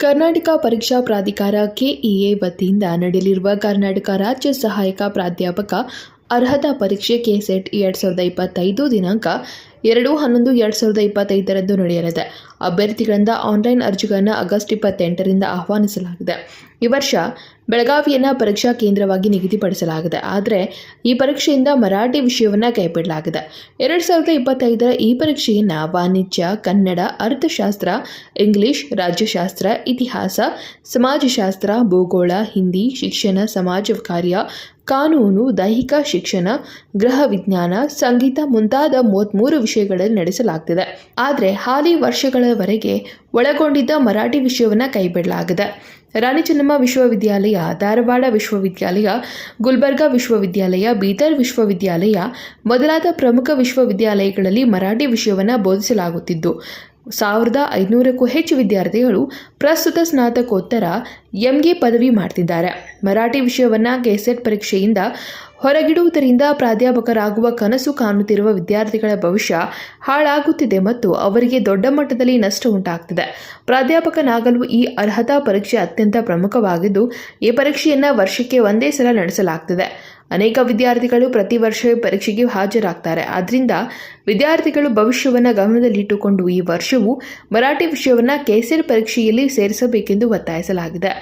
ಕರ್ನಾಟಕ ಪರೀಕ್ಷಾ ಪ್ರಾಧಿಕಾರ ಕೆಇಎ ವತಿಯಿಂದ ನಡೆಯಲಿರುವ ಕರ್ನಾಟಕ ರಾಜ್ಯ ಸಹಾಯಕ ಪ್ರಾಧ್ಯಾಪಕ ಅರ್ಹತಾ ಪರೀಕ್ಷೆ ಕೆಸೆಟ್ ಎರಡು ಸಾವಿರದ ಇಪ್ಪತ್ತೈದು ದಿನಾಂಕ ಎರಡು ಹನ್ನೊಂದು ಎರಡು ಸಾವಿರದ ಇಪ್ಪತ್ತೈದರಂದು ನಡೆಯಲಿದೆ. ಅಭ್ಯರ್ಥಿಗಳಿಂದ ಆನ್ಲೈನ್ ಅರ್ಜಿಗಳನ್ನು ಆಗಸ್ಟ್ ಇಪ್ಪತ್ತೆಂಟರಿಂದ ಆಹ್ವಾನಿಸಲಾಗಿದೆ. ಈ ವರ್ಷ ಬೆಳಗಾವಿಯನ್ನು ಪರೀಕ್ಷಾ ಕೇಂದ್ರವಾಗಿ ನಿಗದಿಪಡಿಸಲಾಗಿದೆ. ಆದರೆ ಈ ಪರೀಕ್ಷೆಯಿಂದ ಮರಾಠಿ ವಿಷಯವನ್ನು ಕೈಬಿಡಲಾಗಿದೆ. ಎರಡು ಸಾವಿರದ ಇಪ್ಪತ್ತೈದರ ಈ ಪರೀಕ್ಷೆಯನ್ನು ವಾಣಿಜ್ಯ, ಕನ್ನಡ, ಅರ್ಥಶಾಸ್ತ್ರ, ಇಂಗ್ಲಿಷ್, ರಾಜ್ಯಶಾಸ್ತ್ರ, ಇತಿಹಾಸ, ಸಮಾಜಶಾಸ್ತ್ರ, ಭೂಗೋಳ, ಹಿಂದಿ, ಶಿಕ್ಷಣ, ಸಮಾಜ ಕಾರ್ಯ ಕಾನೂನು, ದೈಹಿಕ ಶಿಕ್ಷಣ ಗೃಹ ವಿಜ್ಞಾನ, ಸಂಗೀತ ಮುಂತಾದ ಮೂವತ್ತ್ಮೂರು ವಿಷಯಗಳಲ್ಲಿ ನಡೆಸಲಾಗ್ತಿದೆ. ಆದರೆ ಹಾಲಿ ವರ್ಷಗಳವರೆಗೆ ಒಳಗೊಂಡಿದ್ದ ಮರಾಠಿ ವಿಷಯವನ್ನು ಕೈಬಿಡಲಾಗಿದೆ. ರಾಣಿ ಚೆನ್ನಮ್ಮ ವಿಶ್ವವಿದ್ಯಾಲಯ, ಧಾರವಾಡ ವಿಶ್ವವಿದ್ಯಾಲಯ, ಗುಲ್ಬರ್ಗಾ ವಿಶ್ವವಿದ್ಯಾಲಯ, ಬೀದರ್ ವಿಶ್ವವಿದ್ಯಾಲಯ ಮೊದಲಾದ ಪ್ರಮುಖ ವಿಶ್ವವಿದ್ಯಾಲಯಗಳಲ್ಲಿ ಮರಾಠಿ ವಿಷಯವನ್ನು ಬೋಧಿಸಲಾಗುತ್ತಿದ್ದು ಸಾವಿರದ ಐದುನೂರಕ್ಕೂ ಹೆಚ್ಚು ವಿದ್ಯಾರ್ಥಿಗಳು ಪ್ರಸ್ತುತ ಸ್ನಾತಕೋತ್ತರ ಎಂಗೆ ಪದವಿ ಮಾಡ್ತಿದ್ದಾರೆ. ಮರಾಠಿ ವಿಷಯವನ್ನು ಕೆಸೆಟ್ ಪರೀಕ್ಷೆಯಿಂದ ಹೊರಗಿಡುವುದರಿಂದ ಪ್ರಾಧ್ಯಾಪಕರಾಗುವ ಕನಸು ಕಾಣುತ್ತಿರುವ ವಿದ್ಯಾರ್ಥಿಗಳ ಭವಿಷ್ಯ ಹಾಳಾಗುತ್ತಿದೆ ಮತ್ತು ಅವರಿಗೆ ದೊಡ್ಡ ಮಟ್ಟದಲ್ಲಿ ನಷ್ಟ ಉಂಟಾಗ್ತಿದೆ. ಪ್ರಾಧ್ಯಾಪಕನಾಗಲು ಈ ಅರ್ಹತಾ ಪರೀಕ್ಷೆ ಅತ್ಯಂತ ಪ್ರಮುಖವಾಗಿದ್ದು, ಈ ಪರೀಕ್ಷೆಯನ್ನು ವರ್ಷಕ್ಕೆ ಒಂದೇ ಸಲ ನಡೆಸಲಾಗ್ತಿದೆ. ಅನೇಕ ವಿದ್ಯಾರ್ಥಿಗಳು ಪ್ರತಿ ವರ್ಷವೇ ಪರೀಕ್ಷೆಗೆ ಹಾಜರಾಗ್ತಾರೆ. ಆದ್ದರಿಂದ ವಿದ್ಯಾರ್ಥಿಗಳು ಭವಿಷ್ಯವನ್ನು ಗಮನದಲ್ಲಿಟ್ಟುಕೊಂಡು ಈ ವರ್ಷವೂ ಮರಾಠಿ ವಿಷಯವನ್ನು ಕೆಸೆಟ್ ಪರೀಕ್ಷೆಯಲ್ಲಿ ಸೇರಿಸಬೇಕೆಂದು ಒತ್ತಾಯಿಸಲಾಗಿದೆ.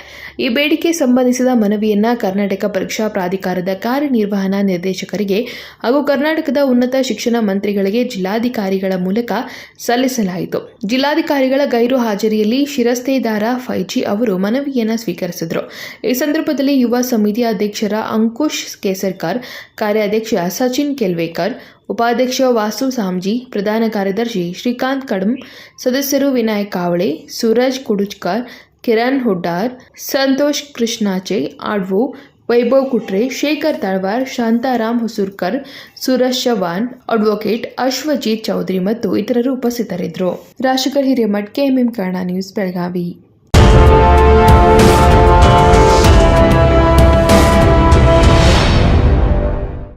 ಈ ಬೇಡಿಕೆ ಸಂಬಂಧಿಸಿದ ಮನವಿಯನ್ನು ಕರ್ನಾಟಕ ಪರೀಕ್ಷಾ ಪ್ರಾಧಿಕಾರದ ಕಾರ್ಯನಿರ್ವಹಣಾ ನಿರ್ದೇಶಕರಿಗೆ ಹಾಗೂ ಕರ್ನಾಟಕದ ಉನ್ನತ ಶಿಕ್ಷಣ ಮಂತ್ರಿಗಳಿಗೆ ಜಿಲ್ಲಾಧಿಕಾರಿಗಳ ಮೂಲಕ ಸಲ್ಲಿಸಲಾಯಿತು. ಜಿಲ್ಲಾಧಿಕಾರಿಗಳ ಗೈರು ಹಾಜರಿಯಲ್ಲಿ ಶಿರಸ್ತೇದಾರ ಫೈಜಿ ಅವರು ಮನವಿಯನ್ನು ಸ್ವೀಕರಿಸಿದರು. ಈ ಸಂದರ್ಭದಲ್ಲಿ ಯುವ ಸಮಿತಿ ಅಧ್ಯಕ್ಷರ ಅಂಕುಶ್ ಕೇಸರ್ಕರ್ ಕಾರ್ಯಾಧ್ಯಕ್ಷ ಸಚಿನ್ ಕೆಲ್ವೇಕರ್, ಉಪಾಧ್ಯಕ್ಷ ವಾಸು ಸಾಮ್ಜಿ, ಪ್ರಧಾನ ಕಾರ್ಯದರ್ಶಿ ಶ್ರೀಕಾಂತ್ ಕಡಮ್ ಸದಸ್ಯರು ವಿನಾಯಕ್ ಕಾವಳೆ, ಸೂರಜ್ ಕುಡುಚ್ಕರ್ ಕಿರಣ್ ಹುಡ್ಡಾರ್, ಸಂತೋಷ್ ಕೃಷ್ಣಾಚೆ ಆಡ್ವು ವೈಭವ್ ಕುಟ್ರೆ, ಶೇಖರ್ ತಳವಾರ್, ಶಾಂತಾರಾಮ್ ಹುಸೂರ್ಕರ್, ಸೂರಜ್ ಚವಾನ್ ಅಡ್ವೊಕೇಟ್ ಅಶ್ವಜಿತ್ ಚೌಧರಿ ಮತ್ತು ಇತರರು ಉಪಸ್ಥಿತರಿದ್ದರು. Rashikar Hiremath KMM Kannada news Belagavi.